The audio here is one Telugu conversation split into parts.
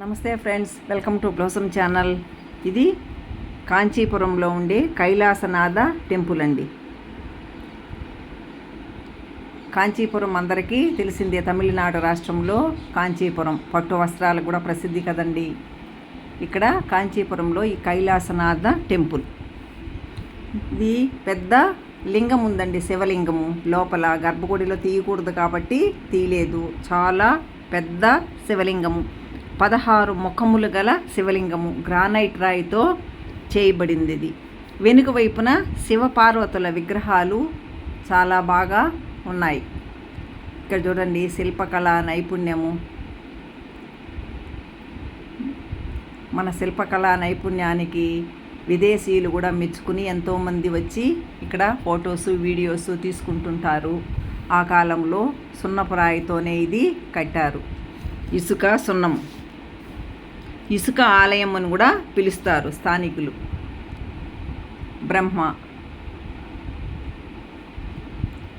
నమస్తే friends welcome to blossom channel. ఇది కాంచీపురంలో ఉండే కైలాసనాథ టెంపుల్ అండి. కాంచీపురం అందరికీ తెలిసిందే తమిళనాడు రాష్ట్రంలో కాంచీపురం పట్టు వస్త్రాలు కూడా ప్రసిద్ధి కదండి. ఇక్కడ కాంచీపురంలో ఈ కైలాసనాథ టెంపుల్. ఇది పెద్ద లింగం ఉందండి శివలింగము. లోపల గర్భగుడిలో తీయకూడదు కాబట్టి తీయలేదు. చాలా పెద్ద శివలింగము. పదహారు ముఖములు గల శివలింగము గ్రానైట్ రాయితో చేయబడింది ఇది వెనుక వైపున శివపార్వతుల విగ్రహాలు చాలా బాగా ఉన్నాయి. ఇక్కడ చూడండి శిల్పకళ నైపుణ్యము. మన శిల్పకళా నైపుణ్యానికి విదేశీయులు కూడా మెచ్చుకుని ఎంతోమంది వచ్చి ఇక్కడ ఫొటోస్ వీడియోస్ తీసుకుంటుంటారు. ఆ కాలంలో సున్నపురాయితోనే ఇది కట్టారు. ఇసుక సున్నం. ఇసుక ఆలయం అని కూడా పిలుస్తారు స్థానికులు. బ్రహ్మ.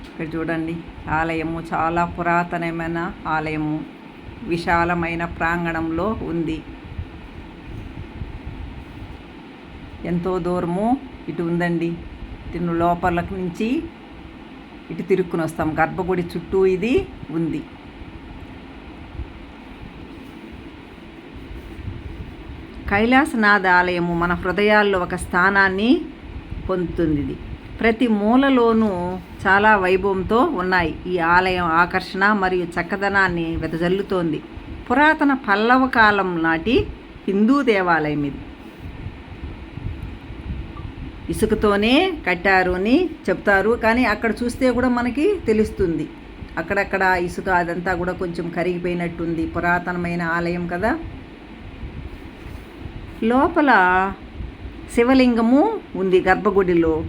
ఇక్కడ చూడండి ఆలయము చాలా పురాతనమైన ఆలయము. విశాలమైన ప్రాంగణంలో ఉంది. ఎంతో దూరము ఇటు ఉందండి. ఇటు లోపల నుంచి ఇటు తిరుక్కుని వస్తాం. గర్భగుడి చుట్టూ ఇది ఉంది. కైలాసనాథ ఆలయము మన హృదయాల్లో ఒక స్థానాన్ని పొందుతుంది ఇది. ప్రతి మూలలోనూ చాలా వైభవంతో ఉన్నాయి. ఈ ఆలయం ఆకర్షణ మరియు చక్కదనాన్ని వెదజల్లుతోంది. పురాతన పల్లవ కాలం నాటి హిందూ దేవాలయం ఇది. ఇసుకతోనే కట్టారు అని చెప్తారు. కానీ అక్కడ చూస్తే కూడా మనకి తెలుస్తుంది. అక్కడక్కడ ఇసుక అదంతా కూడా కొంచెం కరిగిపోయినట్టుంది. పురాతనమైన ఆలయం కదా. లోపల శివలింగము ఉంది గర్భగుడిలో.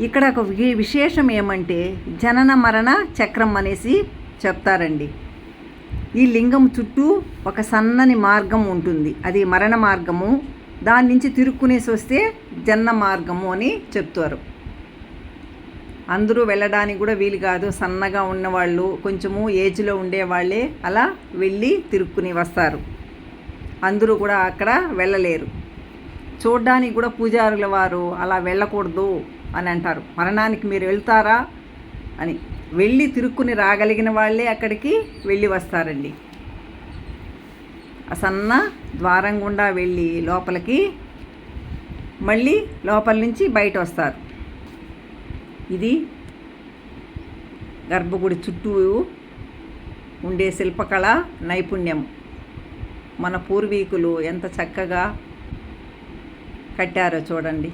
ఇక్కడ ఒక విశేషం ఏమంటే జనన మరణ చక్రం అనేసి చెప్తారండి. ఈ లింగం చుట్టూ ఒక సన్నని మార్గం ఉంటుంది. అది మరణ మార్గము. దాని నుంచి తిరుక్కునేసి వస్తే జన్న మార్గము అని చెప్తారు. అందరూ వెళ్ళడానికి కూడా వీలు కాదు. సన్నగా ఉన్నవాళ్ళు కొంచెము ఏజ్లో ఉండేవాళ్ళే అలా వెళ్ళి తిరుక్కుని వస్తారు. అందరూ కూడా అక్కడ వెళ్ళలేరు. చూడ్డానికి కూడా పూజారుల వారు అలా వెళ్ళకూడదు అని అంటారు. మరణానికి మీరు వెళ్తారా అని. వెళ్ళి తిరుక్కుని రాగలిగిన వాళ్ళే అక్కడికి వెళ్ళి వస్తారండి. ఆ సన్న ద్వారం గుండా వెళ్ళి లోపలికి మళ్ళీ లోపల నుంచి బయట వస్తారు. ఇది గర్భగుడి చుట్టూ ఉండే శిల్పకళ నైపుణ్యం. మన పూర్వీకులు ఎంత చక్కగా కట్టారో చూడండి.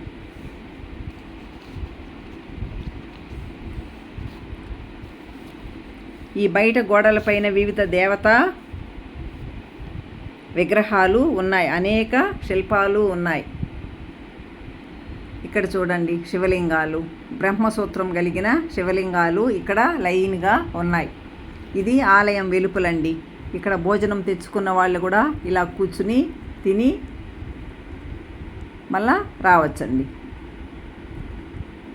ఈ బయట గోడలపైన వివిధ దేవత విగ్రహాలు ఉన్నాయి. అనేక శిల్పాలు ఉన్నాయి. ఇక్కడ చూడండి శివలింగాలు. బ్రహ్మసూత్రం కలిగిన శివలింగాలు ఇక్కడ లైన్గా ఉన్నాయి. ఇది ఆలయం వెలుపలండి. ఇక్కడ భోజనం తెచ్చుకున్న వాళ్ళు కూడా ఇలా కూర్చుని తిని మళ్ళా రావచ్చండి.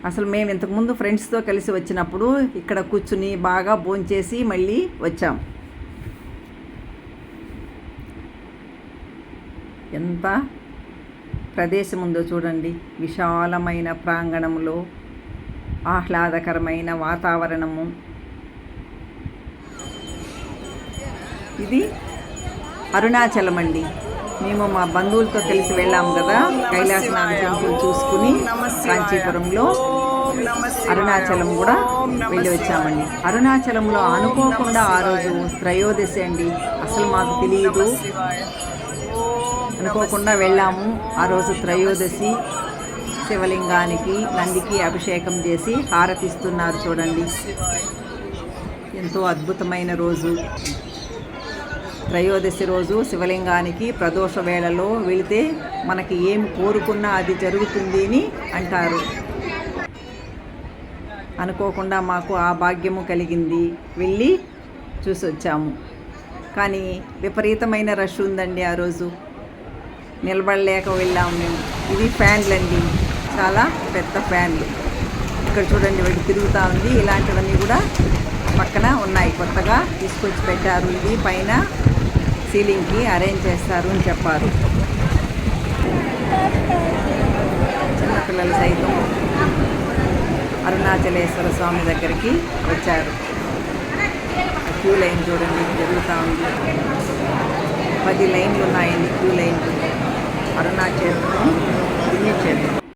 అసలు మేము ఇంతకుముందు ఫ్రెండ్స్తో కలిసి వచ్చినప్పుడు ఇక్కడ కూర్చుని బాగా భోంచేసి మళ్ళీ వచ్చాం. ఎంత ప్రదేశం ఉందో చూడండి. విశాలమైన ప్రాంగణంలో ఆహ్లాదకరమైన వాతావరణము. ఇది అరుణాచలం అండి. మేము మా బంధువులతో కలిసి వెళ్ళాము కదా కైలాసనాథ టెంపుల్ చూసుకుని కాంచీపురంలో అరుణాచలం కూడా వెళ్ళి వచ్చామండి. అరుణాచలంలో అనుకోకుండా ఆ రోజు త్రయోదశి అండి. అసలు మాకు తెలియదు అనుకోకుండా వెళ్ళాము. ఆ రోజు త్రయోదశి శివలింగానికి నందికి అభిషేకం చేసి హారతిస్తున్నారు చూడండి. ఎంతో అద్భుతమైన రోజు. త్రయోదశి రోజు శివలింగానికి ప్రదోష వేళలో వెళితే మనకి ఏం కోరుకున్నా అది జరుగుతుంది అని అంటారు. అనుకోకుండా మాకు ఆ భాగ్యము కలిగింది. వెళ్ళి చూసి వచ్చాము కానీ విపరీతమైన రష్ ఉందండి ఆ రోజు. నిలబడలేక వెళ్ళాము మేము. ఇది ఫ్యాన్లు అండి. చాలా పెద్ద ఫ్యాన్లు. ఇక్కడ చూడండి వీటి తిరుగుతూ ఉంది. ఇలాంటివన్నీ కూడా పక్కన ఉన్నాయి. కొత్తగా తీసుకొచ్చి పెట్టారు. ఇది పైన సీలింగ్కి అరేంజ్ చేస్తారు అని చెప్పారు. చిన్నపిల్లలు సైతం అరుణాచలేశ్వర స్వామి దగ్గరికి వచ్చారు. క్యూ లైన్ చూడండి జరుగుతూ ఉంది. పది లైన్లు ఉన్నాయండి క్యూ లైన్లు. అరుణాచలం పుణ్యక్షేత్రం